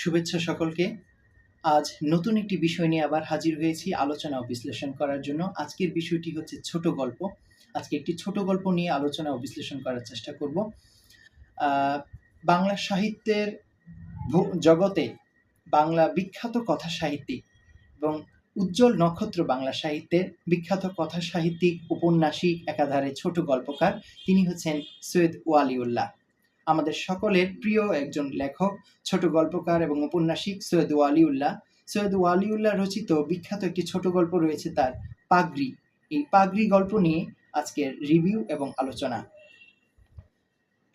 শুভেচ্ছা সকলকে। আজ নতুন একটি বিষয় নিয়ে আবার হাজির হয়েছি আলোচনা ও বিশ্লেষণ করার জন্য। আজকের বিষয়টি হচ্ছে ছোট গল্প। আজকে একটি ছোট গল্প নিয়ে আলোচনা ও বিশ্লেষণ করার চেষ্টা করব। বাংলা সাহিত্যের জগতে বাংলা বিখ্যাত কথা সাহিত্যিক এবং উজ্জ্বল নক্ষত্র বাংলা সাহিত্যের বিখ্যাত কথা সাহিত্যিক, উপন্যাসিক একাধারে ছোট গল্পকার তিনি হচ্ছেন সৈয়দ ওয়ালিউল্লাহ। আমাদের সকলের প্রিয় একজন লেখক, ছোট গল্পকার এবং উপন্যাসিক সৈয়দ ওয়ালিউল্লাহ। সৈয়দ ওয়ালিউল্লাহ রচিত বিখ্যাত একটি ছোট গল্প রয়েছে তার পাগড়ি। এই পাগড়ি গল্প নিয়ে আজকের রিভিউ এবং আলোচনা।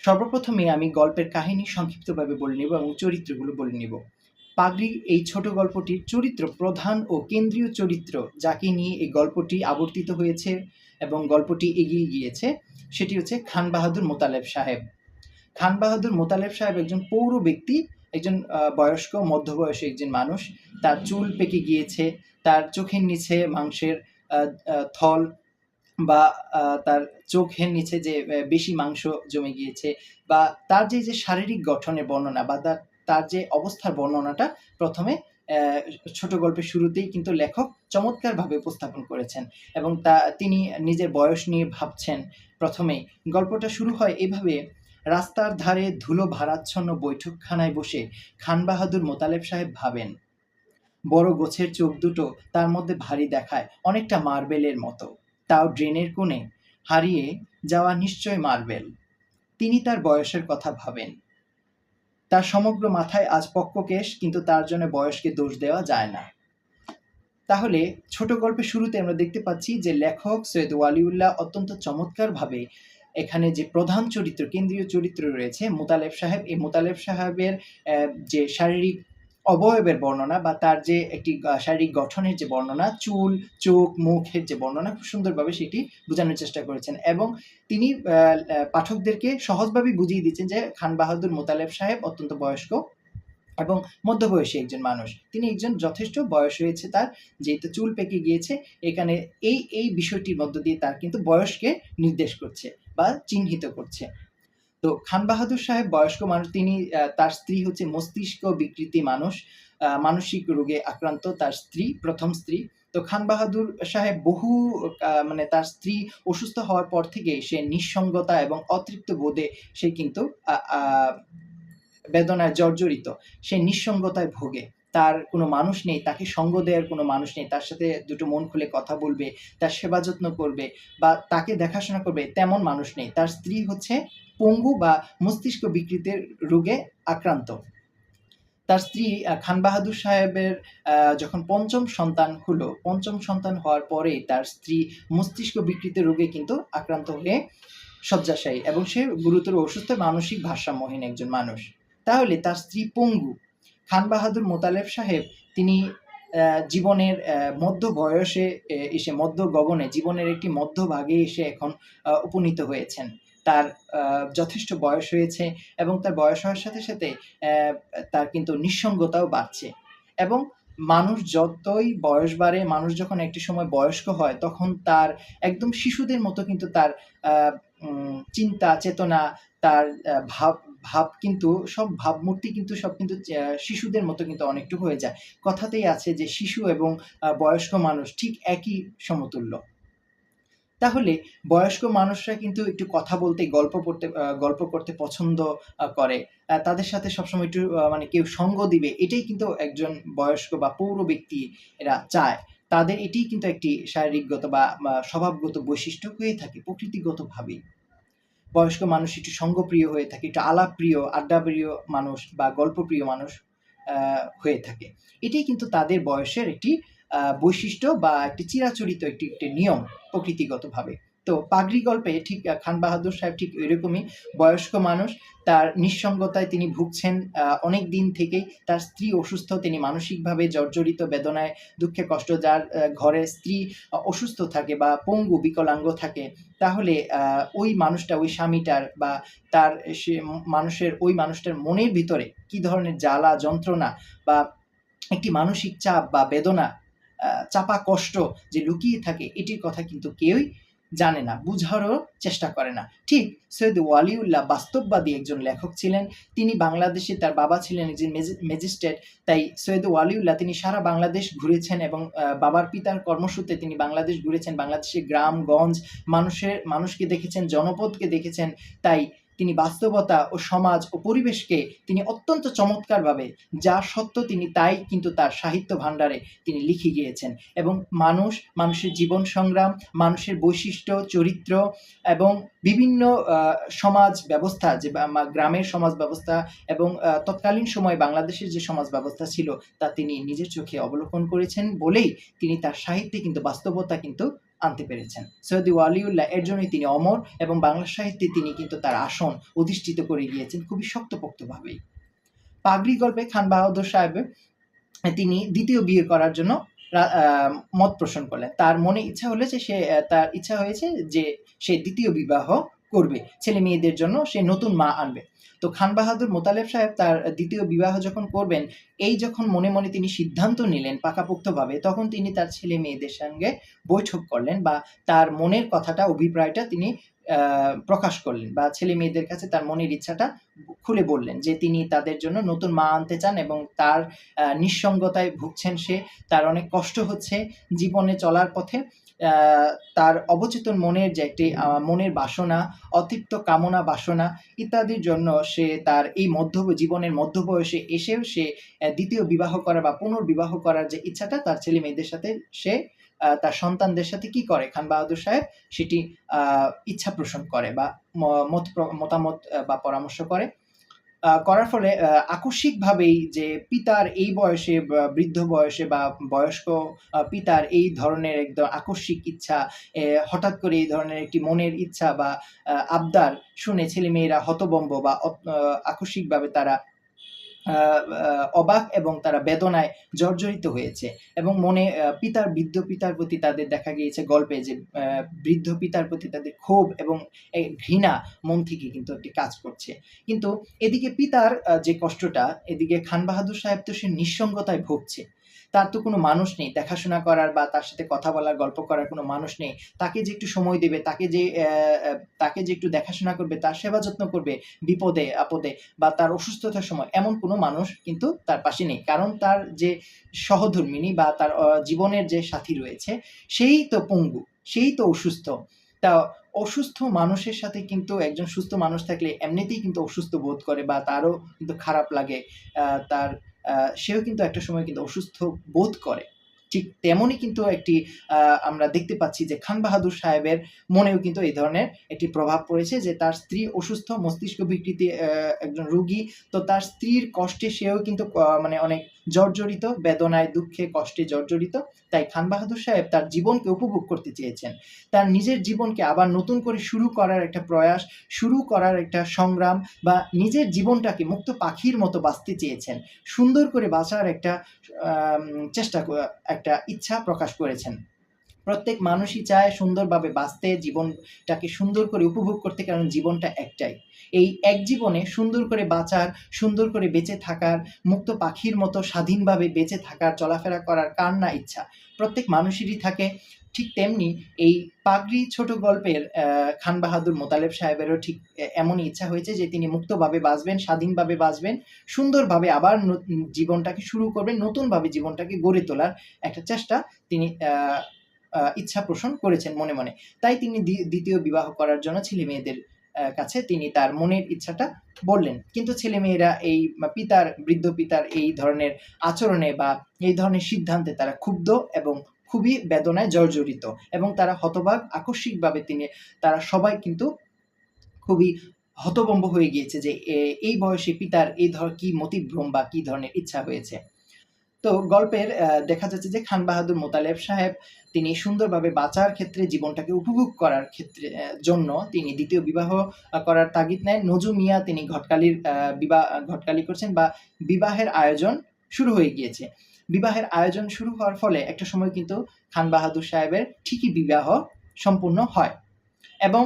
সর্বপ্রথমে আমি গল্পের কাহিনী সংক্ষিপ্তভাবে বলে নেব এবং চরিত্রগুলো বলে নেব। পাগড়ি এই ছোট গল্পটির চরিত্র প্রধান ও কেন্দ্রীয় চরিত্র যাকে নিয়ে এই গল্পটি আবর্তিত হয়েছে এবং গল্পটি এগিয়ে গিয়েছে, সেটি হচ্ছে খান বাহাদুর মোতালেব সাহেব। খান বাহাদুর মোতালেব সাহেব একজন পৌর ব্যক্তি, একজন বয়স্ক, মধ্যবয়সী একজন মানুষ। তার চুল পেকে গিয়েছে, তার চোখের নিচে মাংসের থল বা তার চোখের নিচে যে বেশি মাংস জমে গিয়েছে বা তার যে যে শারীরিক গঠনের বর্ণনা বা তার তার যে অবস্থার বর্ণনাটা প্রথমে ছোট গল্পের শুরুতেই কিন্তু লেখক চমৎকারভাবে উপস্থাপন করেছেন এবং তা, তিনি নিজের বয়স নিয়ে ভাবছেন। প্রথমেই গল্পটা শুরু হয় এভাবে রাস্তার ধারে ধুলো ভারাচ্ছন্ন বৈঠকখানায় বসে খান বাহাদুর মোতালেব সাহেব ভাবেন, বড় গোছের চোখ দুটো তার মধ্যে ভারী দেখায় অনেকটা মার্বেলের মতো। তাও ড্রেনের কোণে হারিয়ে যাওয়া নিশ্চয় মার্বেল। তিনি তার বয়সের কথা ভাবেন। তার সমগ্র মাথায় আজ পক্ককেশ, কিন্তু তার জন্য বয়সকে দোষ দেওয়া যায় না। তাহলে ছোট গল্পের শুরুতে আমরা দেখতে পাচ্ছি যে লেখক সৈয়দ ওয়ালিউল্লাহ অত্যন্ত চমৎকারভাবে এখানে যে প্রধান চরিত্র, কেন্দ্রীয় চরিত্র রয়েছে মোতালেব সাহেব। এই মোতালেব সাহেবের যে শারীরিক অবয়বের বর্ণনা বা তার যে একটি শারীরিক গঠনের যে বর্ণনা, চুল, চোখ, মুখের যে বর্ণনা, খুব সুন্দরভাবে সেটি বোঝানোর চেষ্টা করেছেন এবং তিনি পাঠকদেরকে সহজভাবে বুঝিয়ে দিচ্ছেন যে খান বাহাদুর মোতালেব সাহেব অত্যন্ত বয়স্ক। এবং মধ্যবয়সী একজন মানুষ। তিনি একজন যথেষ্ট বয়স হয়েছে তার, যেহেতু চুল পেকে গিয়েছে, এখানে এই এই বিষয়টির মধ্য দিয়ে তার কিন্তু বয়সকে নির্দেশ করছে বা চিহ্নিত করছে। তো খান বাহাদুর সাহেব বয়স্ক মানুষ, তিনি তার স্ত্রী হচ্ছে মস্তিষ্ক বিকৃতি মানুষ মানসিক রোগে আক্রান্ত তার স্ত্রী, প্রথম স্ত্রী। তো খান বাহাদুর সাহেব বহু মানে তার স্ত্রী অসুস্থ হওয়ার পর থেকে সে নিঃসঙ্গতা এবং অতৃপ্ত বোধে সে কিন্তু বেদনায় জর্জরিত, সে নিঃসঙ্গতায় ভোগে। তার কোনো মানুষ নেই, তাকে সঙ্গ দেওয়ার কোনো মানুষ নেই, তার সাথে দুটো মন খুলে কথা বলবে, তার সেবা যত্ন করবে বা তাকে দেখাশোনা করবে তেমন মানুষ নেই। তার স্ত্রী হচ্ছে পঙ্গু বা মস্তিষ্ক বিকৃতির রোগে আক্রান্ত। তার স্ত্রী খান বাহাদুর সাহেবের যখন পঞ্চম সন্তান হলো, পঞ্চম সন্তান হওয়ার পরেই তার স্ত্রী মস্তিষ্ক বিকৃতি রোগে কিন্তু আক্রান্ত হয়ে শয্যাশায়ী এবং সে গুরুতর অসুস্থ মানসিক ভারসাম্যহীন একজন মানুষ। তাহলে তার স্ত্রী পঙ্গু। খান বাহাদুর মোতালেব সাহেব, তিনি জীবনের মধ্য বয়সে এসে মধ্য গগনে, জীবনের একটি মধ্যভাগে এসে এখন উপনীত হয়েছেন। তার যথেষ্ট বয়স হয়েছে এবং তার বয়স হওয়ার সাথে সাথে তার কিন্তু নিঃসঙ্গতাও বাড়ছে। এবং মানুষ যতই বয়স বাড়ে, মানুষ যখন একটি সময় বয়স্ক হয়, তখন তার একদম শিশুদের মতো কিন্তু তার চিন্তা, চেতনা, তার ভাব ভাব কিন্তু, সব ভাবমূর্তি কিন্তু, সব কিন্তু শিশুদের মতো কিন্তু অনেকটু হয়ে যায়। কথাতেই আছে যে শিশু এবং বয়স্ক মানুষ ঠিক একই সমতুল্য। তাহলে বয়স্ক মানুষরা কিন্তু একটু কথা বলতে, গল্প পড়তে গল্প করতে পছন্দ করে। তাদের সাথে সবসময় একটু মানে কেউ সঙ্গ দিবে, এটাই কিন্তু একজন বয়স্ক বা পৌর ব্যক্তি এরা চায়। তাদের এটিই কিন্তু একটি শারীরিকগত বা স্বভাবগত বৈশিষ্ট্য হয়ে থাকে, প্রকৃতিগতভাবেই। বয়স্ক মানুষ একটু সঙ্গপ্রিয় হয়ে থাকে, একটু আলাপপ্রিয়, আড্ডাপ্রিয় মানুষ বা গল্পপ্রিয় মানুষ হয়ে থাকে। এটি কিন্তু তাদের বয়সের একটি বৈশিষ্ট্য বা একটি চিরাচরিত একটি একটি নিয়ম প্রকৃতিগতভাবে। তো পাগড়ি গল্পে ঠিক খান বাহাদুর সাহেব ঠিক এরকমই বয়স্ক মানুষ। তার নিঃসঙ্গতায় তিনি ভুগছেন অনেক দিন থেকেই। তার স্ত্রী অসুস্থ, তিনি মানসিকভাবে জর্জরিত বেদনায় দুঃখে কষ্ট। যার ঘরে স্ত্রী অসুস্থ থাকে বা পঙ্গু, বিকলাঙ্গ থাকে, তাহলে ওই মানুষটা, ওই স্বামীটার বা তার সে মানুষের, ওই মানুষটার মনের ভিতরে কি ধরনের জ্বালা, যন্ত্রণা বা একটি মানসিক চাপ বা বেদনা চাপা কষ্ট যে লুকিয়ে থাকে, এটির কথা কিন্তু কেউই জানে না, বুঝারও চেষ্টা করে না। ঠিক সৈয়দ ওয়ালিউল্লাহ বাস্তববাদী একজন লেখক ছিলেন। তিনি বাংলাদেশে তার বাবা ছিলেন একজন ম্যাজিস্ট্রেট। তাই সৈয়দ ওয়ালিউল্লাহ তিনি সারা বাংলাদেশ ঘুরেছেন এবং বাবার পিতার কর্মসূত্রে তিনি বাংলাদেশ ঘুরেছেন। বাংলাদেশের গ্রামগঞ্জ মানুষের, মানুষকে দেখেছেন, জনপদকে দেখেছেন। তাই তিনি বাস্তবতা ও সমাজ ও পরিবেশকে তিনি অত্যন্ত চমৎকারভাবে, যা সত্য তিনি তাই কিন্তু তার সাহিত্য ভাণ্ডারে তিনি লিখে গিয়েছেন এবং মানুষ, মানুষের জীবন সংগ্রাম, মানুষের বৈশিষ্ট্য, চরিত্র এবং বিভিন্ন সমাজ ব্যবস্থা যে গ্রামের সমাজ ব্যবস্থা এবং তৎকালীন সময় বাংলাদেশের যে সমাজ ব্যবস্থা ছিল তা তিনি নিজের চোখে অবলোকন করেছেন বলেই তিনি তার সাহিত্যে কিন্তু বাস্তবতা কিন্তু আনতে পেরেছেন। সৈয়দ ওয়ালিউল্লাহ এর জন্যই তিনি অমর এবং বাংলা সাহিত্যে তিনি কিন্তু তার আসন অধিষ্ঠিত করে গিয়েছেন খুবই শক্তপোক্তভাবেই। পাগড়ি গল্পে খান বাহাদুর সাহেব তিনি দ্বিতীয় বিয়ে করার জন্য মত পোষণ করলেন। তার মনে ইচ্ছা হলে যে সে তার ইচ্ছা হয়েছে যে সে দ্বিতীয় বিবাহ করবে। ছেলে মেয়েদের জন্য সে নতুন মা আনবে। তো খান বাহাদুর মোতালেব সাহেব তার দ্বিতীয় বিবাহ যখন করবেন, এই যখন মনে মনে তিনি সিদ্ধান্ত নিলেন পাকাপোক্তভাবে, তখন তিনি তার ছেলে মেয়েদের সঙ্গে বৈঠক করলেন বা তার মনের কথাটা, অভিপ্রায়টা তিনি প্রকাশ করলেন বা ছেলে মেয়েদের কাছে তার মনের ইচ্ছাটা খুলে বললেন যে তিনি তাদের জন্য নতুন মা আনতে চান এবং তার নিঃসঙ্গতায় ভুগছেন সে, তার অনেক কষ্ট হচ্ছে জীবনে চলার পথে। তার অবচেতন মনের যে একটি মনের বাসনা, অতৃপ্ত কামনা বাসনা ইত্যাদির জন্য সে তার এই মধ্য, জীবনের মধ্য বয়সে এসেও সে দ্বিতীয় বিবাহ করা বা পুনর্বিবাহ করার যে ইচ্ছাটা তার ছেলে মেয়েদের সাথে সে তার সন্তানদের সাথে কি করে? খান বাহাদুর সাহেব সেটি ইচ্ছা পোষণ করে বা মত মতামত বা পরামর্শ করে। করার ফলে আকস্মিকভাবেই যে পিতার এই বয়সে বৃদ্ধ বয়সে, বা বয়স্ক পিতার এই ধরনের একদম আকস্মিক ইচ্ছা হঠাৎ করে এই ধরনের একটি মনের ইচ্ছা বা আবদার শুনে ছেলেমেয়েরা হতবম্ব বা আকস্মিকভাবে তারা অবাক এবং তারা বেদনায় জর্জরিত হয়েছে এবং মনে পিতার, বৃদ্ধ পিতার প্রতি তাদের দেখা গিয়েছে গল্পে যে বৃদ্ধ পিতার প্রতি তাদের ক্ষোভ এবং ঘৃণা মন থেকে কিন্তু একটি কাজ করছে। কিন্তু এদিকে পিতার যে কষ্টটা, এদিকে খান বাহাদুর সাহেব তো সে নিঃসঙ্গতায় ভুগছে। তার তো কোনো মানুষ নেই, দেখাশোনা করার বা তার সাথে কথা বলার, গল্প করার কোনো মানুষ নেই। তাকে যে একটু সময় দেবে, তাকে যে তাকে যে একটু দেখাশোনা করবে, তার সেবা যত্ন করবে বিপদে, আপদে বা তার অসুস্থতার সময়, এমন কোনো মানুষ কিন্তু তার পাশে নেই। কারণ তার যে সহধর্মিনী বা তার জীবনের যে সাথী রয়েছে, সেই তো পঙ্গু, সেই তো অসুস্থ। তা অসুস্থ মানুষের সাথে কিন্তু একজন সুস্থ মানুষ থাকলে এমনিতেই কিন্তু অসুস্থ বোধ করে বা তারও কিন্তু খারাপ লাগে তার সেও কিন্তু একটা সময় কিন্তু অসুস্থ বোধ করে। ঠিক তেমনই কিন্তু একটি আমরা দেখতে পাচ্ছি যে খান বাহাদুর সাহেবের মনেও কিন্তু এই ধরনের একটি প্রভাব পড়েছে যে তার স্ত্রী অসুস্থ, মস্তিষ্ক বিকৃতি একজন রুগী, তো তার স্ত্রীর কষ্টে সেও কিন্তু মানে অনেক জর্জরিত, বেদনায়, দুঃখে, কষ্টে জর্জরিত। তাই খান বাহাদুর সাহেব তার জীবনকে উপভোগ করতে চেয়েছেন। তার নিজের জীবনকে আবার নতুন করে শুরু করার একটা প্রয়াস, শুরু করার একটা সংগ্রাম বা নিজের জীবনটাকে মুক্ত পাখির মতো বাঁচতে চেয়েছেন। সুন্দর করে বাঁচার একটা চেষ্টা একটা ইচ্ছা প্রকাশ করেছেন। প্রত্যেক মানুষই চায় সুন্দরভাবে বাঁচতে, জীবনটাকে সুন্দর করে উপভোগ করতে, কারণ জীবনটা একটাই। এই এক জীবনে সুন্দর করে বাঁচার, সুন্দর করে বেঁচে থাকার, মুক্ত পাখির মতো স্বাধীনভাবে বেঁচে থাকার, চলাফেরা করার কার না ইচ্ছা? প্রত্যেক মানুষেরই থাকে ঠিক তেমনি এই পাগড়ি ছোট গল্পের খান বাহাদুর মোতালেব সাহেবেরও ঠিক এ- এমনই ইচ্ছা হয়েছে যে তিনি মুক্তভাবে বাঁচবেন, স্বাধীনভাবে বাঁচবেন, সুন্দরভাবে আবার জীবনটাকে শুরু করবেন, নতুনভাবে জীবনটাকে গড়ে তোলার একটা চেষ্টা তিনি ইচ্ছা পোষণ করেছেন মনে মনে। তাই তিনি দ্বি- দ্বিতীয় বিবাহ করার জন্য ছেলে মেয়েদের কাছে তিনি তার মনের ইচ্ছাটা বললেন। কিন্তু ছেলে মেয়েরা এই পিতার, বৃদ্ধ পিতার এই ধরনের আচরণে বা এই ধরনের সিদ্ধান্তে তারা ক্ষুব্ধ এবং খুবই বেদনায় জর্জরিত এবং তারা হতবাক, আকস্মিকভাবে তিনি, তারা সবাই কিন্তু খুবই হতবম্ব হয়ে গিয়েছে যে এই বয়সে পিতার এই ধর, কি মতিভ্রম বা কি ধরনের ইচ্ছা হয়েছে। তো গল্পের দেখা যাচ্ছে যে খান বাহাদুর মোতালেব সাহেব তিনি সুন্দরভাবে বাঁচার ক্ষেত্রে জীবনটাকে উপভোগ করার ক্ষেত্রে জন্য তিনি দ্বিতীয় বিবাহ করার তাগিদ নেন। নজু মিয়া তিনি ঘটকালির বিবাহ, ঘটকালি করছেন বা বিবাহের আয়োজন শুরু হয়ে গিয়েছে। বিবাহের আয়োজন শুরু হওয়ার ফলে একটা সময় কিন্তু খান বাহাদুর সাহেবের ঠিকই বিবাহ সম্পূর্ণ হয়। এবং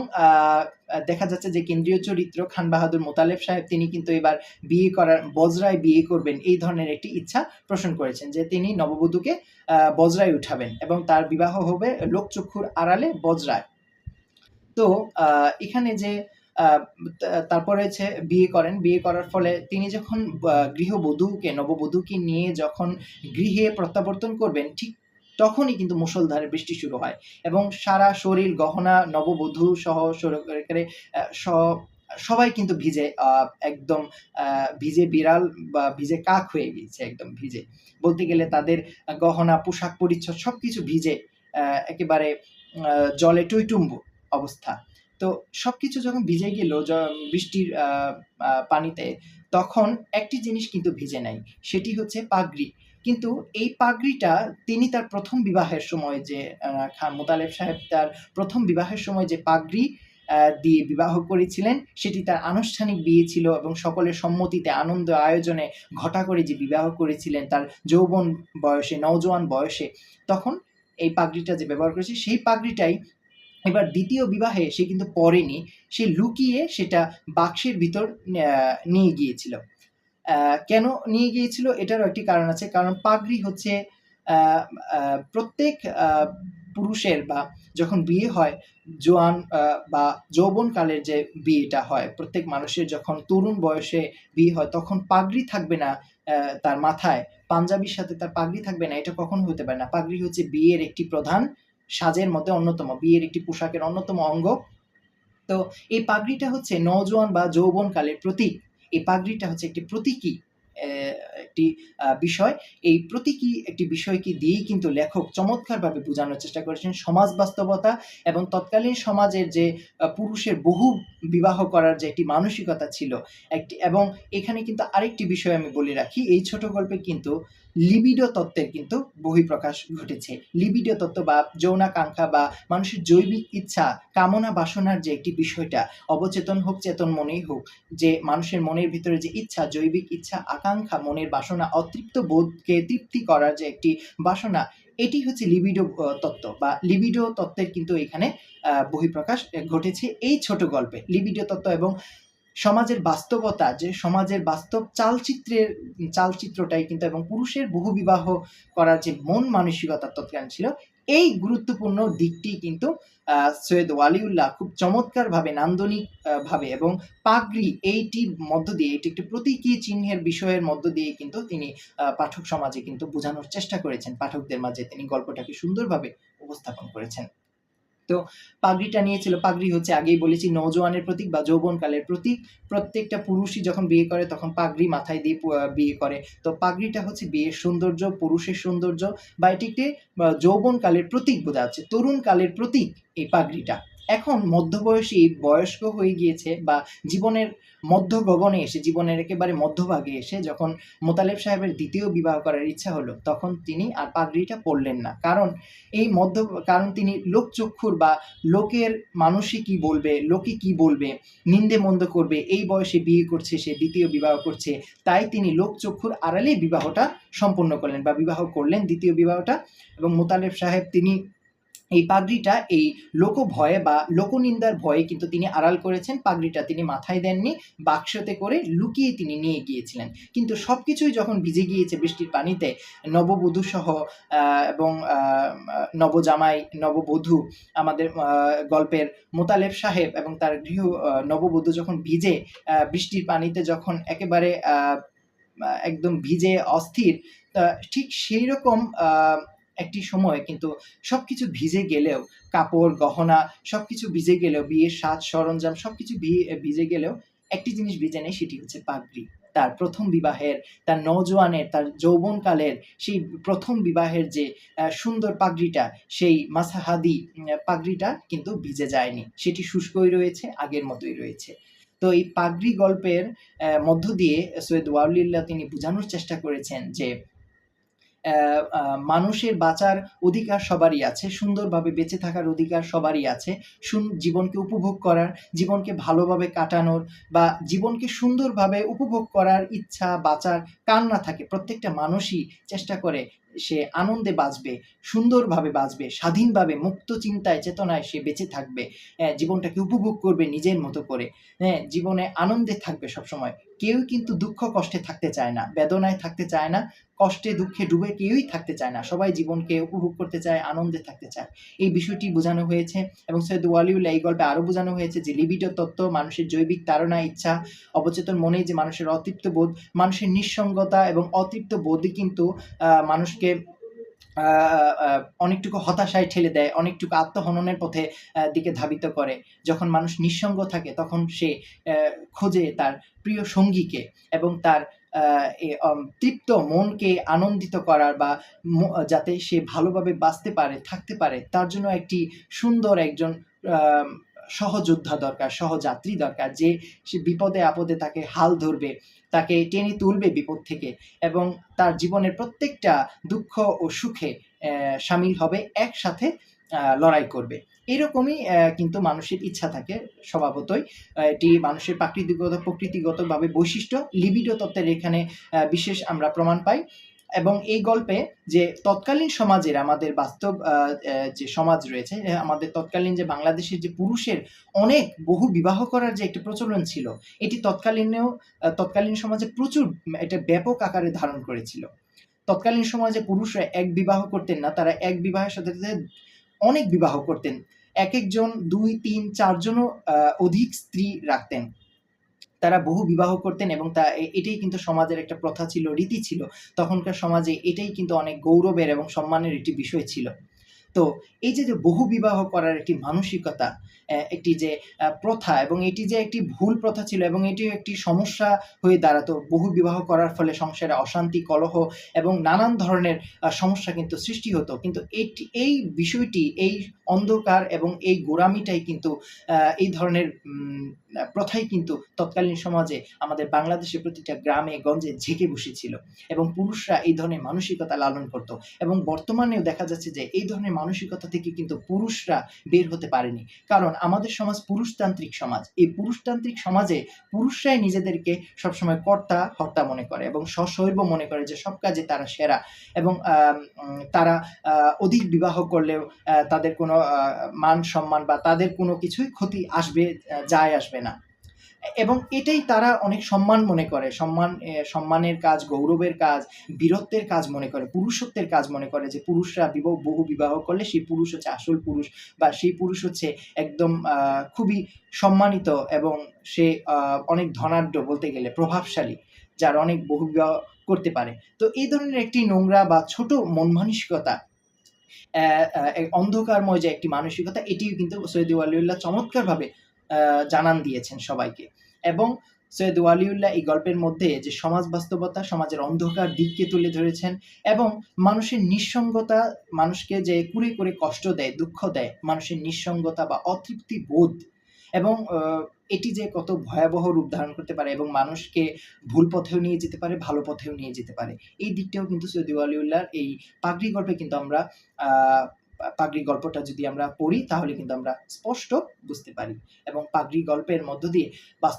দেখা যাচ্ছে যে কেন্দ্রীয় চরিত্র খান বাহাদুর মোতালেব সাহেব, তিনি কিন্তু এবার বিয়ে করার, বজরায় বিয়ে করবেন এই ধরনের একটি ইচ্ছা পোষণ করেছেন যে তিনি নববধূকে বজরায় উঠাবেন এবং তার বিবাহ হবে লোকচক্ষুর আড়ালে বজরায়। তো এখানে যে তারপরে হচ্ছে বিয়ে করেন। বিয়ে করার ফলে তিনি যখন গৃহবধূকে, নববধূকে নিয়ে যখন গৃহে প্রত্যাবর্তন করবেন, ঠিক তখনই কিন্তু মুষলধারে বৃষ্টি শুরু হয় এবং সারা শরীর, গহনা, নববধূ সহ সবাই কিন্তু ভিজে একদম ভিজে বিড়াল বা ভিজে কাক হয়ে গিয়েছে একদম ভিজে। বলতে গেলে তাদের গহনা, পোশাক পরিচ্ছদ সব কিছু ভিজে একেবারে জলে টইটুম্বু অবস্থা। তো সব কিছু যখন ভিজে গেল বৃষ্টির পানিতে, তখন একটি জিনিস কিন্তু ভিজে নাই, সেটি হচ্ছে পাগড়ি। কিন্তু এই পাগড়িটা তিনি তার প্রথম বিবাহের সময় যে খান মোতালেব সাহেব তার প্রথম বিবাহের সময় যে পাগড়ি দিয়ে বিবাহ করেছিলেন, সেটি তার আনুষ্ঠানিক বিয়ে ছিল এবং সকলের সম্মতিতে আনন্দ আয়োজনে ঘটা করে যে বিবাহ করেছিলেন তার যৌবন বয়সে, নওজোয়ান বয়সে, তখন এই পাগড়িটা যে ব্যবহার করেছে, সেই পাগড়িটাই এবার দ্বিতীয় বিবাহে সে কিন্তু পরেনি, সে লুকিয়ে সেটা বাক্সের ভিতর নিয়ে গিয়েছিল। কেন নিয়ে গিয়েছিল? এটারও একটি কারণ আছে। কারণ পাগড়ি হচ্ছে প্রত্যেক পুরুষের বা যখন বিয়ে হয়, জোয়ান বা যৌবনকালের যে বিয়েটা হয়, প্রত্যেক মানুষের যখন তরুণ বয়সে বিয়ে হয়, তখন পাগড়ি থাকবে না তার মাথায়। পাঞ্জাবির সাথে তার পাগড়ি থাকবে না, এটা কখনো হতে পারে না। পাগড়ি হচ্ছে বিয়ের একটি প্রধান সাজের মধ্যে অন্যতম, বিয়ের একটি পোশাকের অন্যতম অঙ্গ। তো এই পাগড়িটা হচ্ছে নওজোয়ান বা যৌবনকালের প্রতীক। এই পাগড়িটা হচ্ছে একটি প্রতীকী একটি বিষয়। এই প্রতীকী একটি বিষয়কে দিয়েই কিন্তু লেখক চমৎকারভাবে বোঝানোর চেষ্টা করেছেন সমাজ বাস্তবতা এবং তৎকালীন সমাজের যে পুরুষের বহু বিবাহ করার যে একটি মানসিকতা ছিল একটি, এবং এখানে কিন্তু আরেকটি বিষয় আমি বলে রাখি। এই ছোট গল্পে কিন্তু লিবিডো তত্ত্বের কিন্তু বহিঃপ্রকাশ ঘটেছে। লিবিডো তত্ত্ব বা যৌনাকাঙ্ক্ষা বা মানুষের জৈবিক ইচ্ছা, কামনা বাসনার যে একটি বিষয়টা, অবচেতন হোক, চেতন মনেই হোক, যে মানুষের মনের ভিতরে যে ইচ্ছা, জৈবিক ইচ্ছা, আকাঙ্ক্ষা, মনের বাসনা, অতৃপ্ত বোধকে তৃপ্তি করার যে একটি বাসনা, এটি হচ্ছে লিবিডো তত্ত্ব বা লিবিডো তত্ত্বের কিন্তু এখানে বহিঃপ্রকাশ ঘটেছে এই ছোট গল্পে। লিবিডো তত্ত্ব এবং সমাজের বাস্তবতা যে সমাজের বাস্তব চালচিত্রের চালচিত্রটাই কিন্তু এবং পুরুষের বহু বিবাহ করার যে মন মানসিকতা তৎকালীন ছিল এই গুরুত্বপূর্ণ দিকটি কিন্তু সৈয়দ ওয়ালিউল্লাহ খুব চমৎকারভাবে নান্দনিক আহ, ভাবে এবং পাগড়ি এইটির মধ্য দিয়ে এটি একটি প্রতীকী চিহ্নের বিষয়ের মধ্য দিয়ে কিন্তু তিনি পাঠক সমাজে কিন্তু বোঝানোর চেষ্টা করেছেন পাঠকদের মাঝে তিনি গল্পটাকে সুন্দরভাবে উপস্থাপন করেছেন। তো পাগড়িটা নিয়েছিল। পাগড়ি হচ্ছে আগেই বলেছি নজওয়ানের প্রতীক বা যৌবনকালের প্রতীক। প্রত্যেকটা পুরুষই যখন বিয়ে করে তখন পাগড়ি মাথায় দিয়ে বিয়ে করে। তো পাগড়িটা হচ্ছে বিয়ের সৌন্দর্য, পুরুষের সৌন্দর্য বা এটি একটি যৌবনকালের প্রতীক বোঝা যাচ্ছে। তরুণ কালের প্রতীক এই পাগড়িটা। এখন মধ্যবয়সী, বয়স্ক হয়ে গিয়েছে বা জীবনের মধ্য গগনে এসে, জীবনের একেবারে মধ্যভাগে এসে যখন মোতালেব সাহেবের দ্বিতীয় বিবাহ করার ইচ্ছা হলো, তখন তিনি আর পাগড়িটা পরলেন না। কারণ এই মধ্য, কারণ তিনি লোকচক্ষুর বা লোকের মানুষই কি বলবে, লোকে কি বলবে, নিন্দে মন্দ করবে, এই বয়সে বিয়ে করছে, সে দ্বিতীয় বিবাহ করছে, তাই তিনি লোকচক্ষুর আড়ালে বিবাহটা সম্পন্ন করলেন বা বিবাহ করলেন দ্বিতীয় বিবাহটা এবং মোতালেব সাহেব তিনি এই পাগড়িটা এই লোক ভয়ে বা লোকনিন্দার ভয়ে কিন্তু তিনি আড়াল করেছেন, পাগড়িটা তিনি মাথায় দেননি, বাক্সতে করে লুকিয়ে তিনি নিয়ে গিয়েছিলেন। কিন্তু সব কিছুই যখন ভিজে গিয়েছে বৃষ্টির পানিতে, নববধূ সহ এবং নবজামাই, নববধূ, আমাদের গল্পের মোতালেব সাহেব এবং তার গৃহ নববধূ যখন ভিজে বৃষ্টির পানিতে যখন একেবারে একদম ভিজে, অস্থির ঠিক সেই রকম একটি সময় কিন্তু সবকিছু ভিজে গেলেও, কাপড়, গহনা, সবকিছু ভিজে গেলেও, বিয়ের সাজ, সরঞ্জাম, সবকিছু ভিজে গেলেও একটি জিনিস ভিজে নেই, সেটি হচ্ছে পাগড়ি। তার প্রথম বিবাহের, তার নৌজওয়ানের তার যৌবনকালের সেই প্রথম বিবাহের যে সুন্দর পাগড়িটা, সেই মাসাহাদি পাগড়িটা কিন্তু ভিজে যায়নি। সেটি শুষ্কই রয়েছে, আগের মতোই রয়েছে। তো এই পাগড়ি গল্পের মধ্য দিয়ে সৈয়দ ওয়াউলিল্লাহ তিনি বোঝানোর চেষ্টা করেছেন যে মানুষের বাঁচার অধিকার সবারই আছে, সুন্দরভাবে বেঁচে থাকার অধিকার সবারই আছে জীবনকে উপভোগ করার, জীবনকে ভালোভাবে কাটানোর বা জীবনকে সুন্দরভাবে উপভোগ করার ইচ্ছা, বাঁচার কান্না থাকে। প্রত্যেকটা মানুষই চেষ্টা করে সে আনন্দে বাঁচবে সুন্দরভাবে বাঁচবে স্বাধীনভাবে মুক্ত চিন্তায় চেতনায় সে বেঁচে থাকবে। হ্যাঁ, জীবনটাকে উপভোগ করবে নিজের মতো করে। হ্যাঁ জীবনে আনন্দে থাকবে সবসময়। কেউ কিন্তু দুঃখ কষ্টে থাকতে চায় না বেদনায় থাকতে চায় না কষ্টে দুঃখে ডুবে কেউই থাকতে চায় না। সবাই জীবনকে উপভোগ করতে চায় আনন্দে থাকতে চায়। এই বিষয়টি বোঝানো হয়েছে এবং সৈয়দ ওয়ালিউল্লাহ এই গল্পে আরও বোঝানো হয়েছে যে লিবিডো তত্ত্ব মানুষের জৈবিক তাড়না ইচ্ছা অবচেতন মনে যে মানুষের অতৃপ্ত বোধ মানুষের নিঃসঙ্গতা এবং অতৃপ্ত বোধই কিন্তু মানুষকে আহ, অনেকটুকু হতাশায় ঠেলে দেয় অনেকটুকু আত্মহননের পথে দিকে ধাবিত করে। যখন মানুষ নিঃসঙ্গ থাকে তখন সে খোঁজে তার প্রিয় সঙ্গীকে এবং তার তৃপ্ত মনকে আনন্দিত করার বা যাতে সে ভালোভাবে বাঁচতে পারে থাকতে পারে তার জন্য একটি সুন্দর একজন সহযোদ্ধা দরকার, সহযাত্রী দরকার, যে সে বিপদে আপদে তাকে হাল ধরবে, তাকে টেনে তুলবে বিপদ থেকে এবং তার জীবনের প্রত্যেকটা দুঃখ ও সুখে সামিল হবে, একসাথে লড়াই করবে। এরকমই কিন্তু মানুষের ইচ্ছা থাকে স্বভাবতই। এটি মানুষের প্রাকৃতিকগত প্রকৃতিগতভাবে বৈশিষ্ট্য। লিবিডো তত্ত্বের এখানে বিশেষ আমরা প্রমাণ পাই। এবং এই গল্পে যে তৎকালীন সমাজের আমাদের বাস্তব যে সমাজ রয়েছে আমাদের তৎকালীন যে বাংলাদেশের যে পুরুষের অনেক বহু বিবাহ করার যে একটি প্রচলন ছিল, এটি তৎকালীনেও তৎকালীন সমাজে প্রচুর, এটা ব্যাপক আকারে ধারণ করেছিল। তৎকালীন সমাজে পুরুষরা এক বিবাহ করতেন না, তারা এক বিবাহের সাথে সাথে অনেক বিবাহ করতেন। এক একজন, দুই, তিন, চারজনও অধিক স্ত্রী রাখতেন। তারা বহু বিবাহ করতেন এবং তা এটাই কিন্তু সমাজের একটা প্রথা ছিল, রীতি ছিল। তখনকার সমাজে এটাই কিন্তু অনেক গৌরবের এবং সম্মানের একটি বিষয় ছিল। তো এই যে যে বহু বিবাহ করার একটি মানসিকতা একটি যে প্রথা এবং এটি যে একটি ভুল প্রথা ছিল এবং এটি একটি সমস্যা হয়ে দাঁড়াতো, বহু বিবাহ করার ফলে সংসারে অশান্তি, কলহ এবং নানান ধরনের সমস্যা কিন্তু সৃষ্টি হতো। কিন্তু এটি, এই বিষয়টি, এই অন্ধকার এবং এই গোড়ামিটাই কিন্তু এই ধরনের প্রথাই কিন্তু তৎকালীন সমাজে আমাদের বাংলাদেশের প্রতিটা গ্রামে, গঞ্জে ঝেঁকে বসেছিল এবং পুরুষরা এই ধরনের মানসিকতা লালন করত এবং বর্তমানেও দেখা যাচ্ছে যে এই ধরনের মানসিকতা থেকে কিন্তু পুরুষরা বের হতে পারেনি। কারণ আমাদের সমাজ পুরুষতান্ত্রিক সমাজ। এই পুরুষতান্ত্রিক সমাজে পুরুষরাই নিজেদেরকে সবসময় কর্তা, হর্তা মনে করে এবং সশৈব মনে করে যে সব কাজে তারা সেরা এবং তারা অধিক বিবাহ করলেও তাদের কোনো মান সম্মান বা তাদের কোনো কিছুই ক্ষতি আসবে যায় আসবে না। এবং এটাই তারা অনেক সম্মান মনে করে। সম্মান সম্মানের কাজ, গৌরবের কাজ, বীরত্বের কাজ মনে করে, পুরুষত্বের কাজ মনে করে যে পুরুষরা বিবাহ, বহু বিবাহ করলে সেই পুরুষ হচ্ছে আসল পুরুষ বা সেই পুরুষ হচ্ছে একদম খুবই সম্মানিত এবং সে অনেক ধনাঢ্য বলতে গেলে, প্রভাবশালী, যার অনেক বহু বিবাহ করতে পারে। তো এই ধরনের একটি নোংরা বা ছোট মন মানসিকতা অন্ধকারময় যে একটি মানসিকতা, এটিও কিন্তু সৈয়দ ওয়ালিউল্লাহ চমৎকারভাবে জানান দিয়েছেন সবাইকে। এবং সৈয়দ ওয়ালিউল্লাহ এই গল্পের মধ্যে যে সমাজ বাস্তবতা, সমাজের অন্ধকার দিককে তুলে ধরেছেন এবং মানুষের নিঃসঙ্গতা, মানুষকে যে কুড়ে করে কষ্ট দেয়, দুঃখ দেয়, মানুষের নিঃসঙ্গতা বা অতৃপ্তি বোধ এবং এটি যে কত ভয়াবহ রূপ ধারণ করতে পারে এবং মানুষকে ভুল পথেও নিয়ে যেতে পারে, ভালো পথেও নিয়ে যেতে পারে। এই দিকটাও কিন্তু সৈয়দ ওয়ালিউল্লাহর এই পাগড়ি গল্পে কিন্তু আমরা পাগড়ি গল্পটা যদি আমরা পড়ি, তাহলে কিন্তু আমরা স্পষ্ট বুঝতে পারি। এবং পাগড়ি গল্পের মধ্য দিয়ে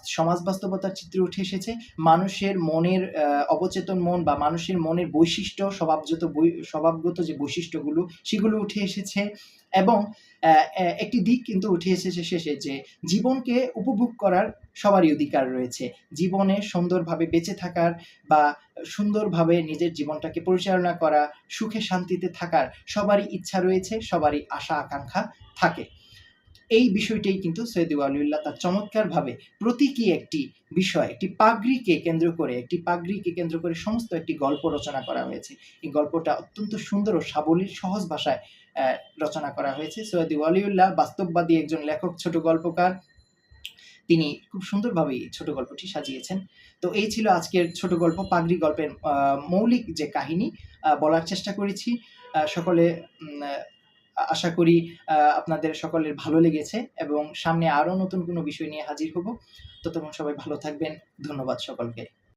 সমাজ বাস্তবতার চিত্র উঠে এসেছে। মানুষের মনের অবচেতন মন বা মানুষের মনের বৈশিষ্ট্য স্বভাবগত স্বভাবগত যে বৈশিষ্ট্যগুলো, সেগুলো উঠে এসেছে। এবং একটি দিক কিন্তু উঠে এসেছে শেষে যে জীবনকে উপভোগ করার সবারই অধিকার রয়েছে। জীবনে সুন্দরভাবে বেঁচে থাকার বা সুন্দরভাবে নিজের জীবনটাকে পরিচালনা করা, সুখে শান্তিতে থাকার সবারই ইচ্ছা রয়েছে, সবারই আশা আকাঙ্ক্ষা থাকে। এই বিষয়টাই কিন্তু সৈয়দ ওয়ালিউল্লাহ তার চমৎকারভাবে প্রতীকী একটি বিষয়, একটি পাগড়িকে কেন্দ্র করে, একটি পাগড়িকে কেন্দ্র করে সমস্ত একটি গল্প রচনা করা হয়েছে। এই গল্পটা অত্যন্ত সুন্দর ও সাবলীল সহজ ভাষায় রচনা করা হয়েছে। সৈয়দ ওয়ালিউল্লাহ বাস্তববাদী একজন লেখক, ছোট গল্পকার। তিনি খুব সুন্দরভাবে ছোট গল্পটি সাজিয়েছেন। তো এই ছিল আজকের ছোট গল্প, পাগড়ি গল্পের মৌলিক যে কাহিনী বলার চেষ্টা করেছি। সকলে আশা করি আপনাদের সকলের ভালো লেগেছে এবং সামনে আরও নতুন কোনো বিষয় নিয়ে হাজির হব। ততক্ষণ সবাই ভালো থাকবেন। ধন্যবাদ সকলকে।